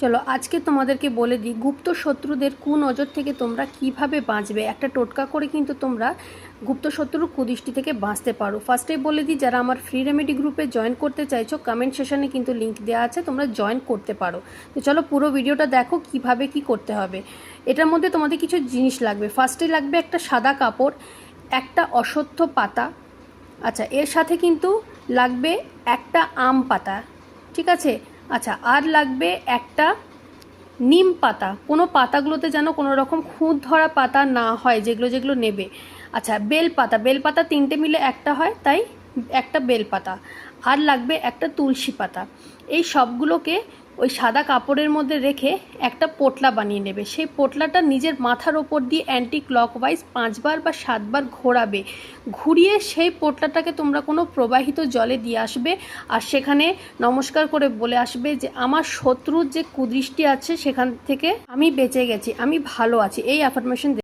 চলো আজকে তোমাদেরকে বলে দিই, গুপ্ত শত্রুদের কুনজর থেকে তোমরা কীভাবে বাঁচবে? একটা টোটকা করে কিন্তু তোমরা গুপ্ত শত্রুর কুদৃষ্টি থেকে বাঁচতে পারো। ফার্স্টেই বলে দিই, যারা আমার ফ্রি রেমেডি গ্রুপে জয়েন করতে চাইছো কমেন্ট সেশনে কিন্তু লিঙ্ক দেওয়া আছে, তোমরা জয়েন করতে পারো। তো চলো পুরো ভিডিওটা দেখো কীভাবে কি করতে হবে। এটার মধ্যে তোমাদের কিছু জিনিস লাগবে। ফার্স্টে লাগবে একটা সাদা কাপড়, একটা অশ্বত্থ পাতা। আচ্ছা এর সাথে কিন্তু লাগবে একটা আম পাতা, ঠিক আছে? আচ্ছা আর লাগবে একটা নিম পাতা। কোনো পাতাগুলোতে যেন কোনো রকম খুঁত ধরা পাতা না হয়, যেগুলো যেগুলো নেবে। আচ্ছা বেল পাতা। বেল পাতা তিনটে মিলে একটা হয়, তাই একটা বেল পাতা। আর লাগবে একটা তুলসী পাতা। এই সবগুলোকে ওই সাদা কাপড়ের মধ্যে রেখে একটা পোটলা বানিয়ে নেবে। সেই পোটলাটা নিজের মাথার ওপর দিয়ে অ্যান্টি ক্লকওয়াইজ পাঁচবার বা সাতবার ঘোরাবে। ঘুরিয়ে সেই পোটলাটাকে তোমরা কোনো প্রবাহিত জলে দিয়ে আসবে আর সেখানে নমস্কার করে বলে আসবে যে, আমার শত্রুর যে কুদৃষ্টি আছে সেখান থেকে আমি বেঁচে গেছি, আমি ভালো আছি। এই অ্যাফার্মেশন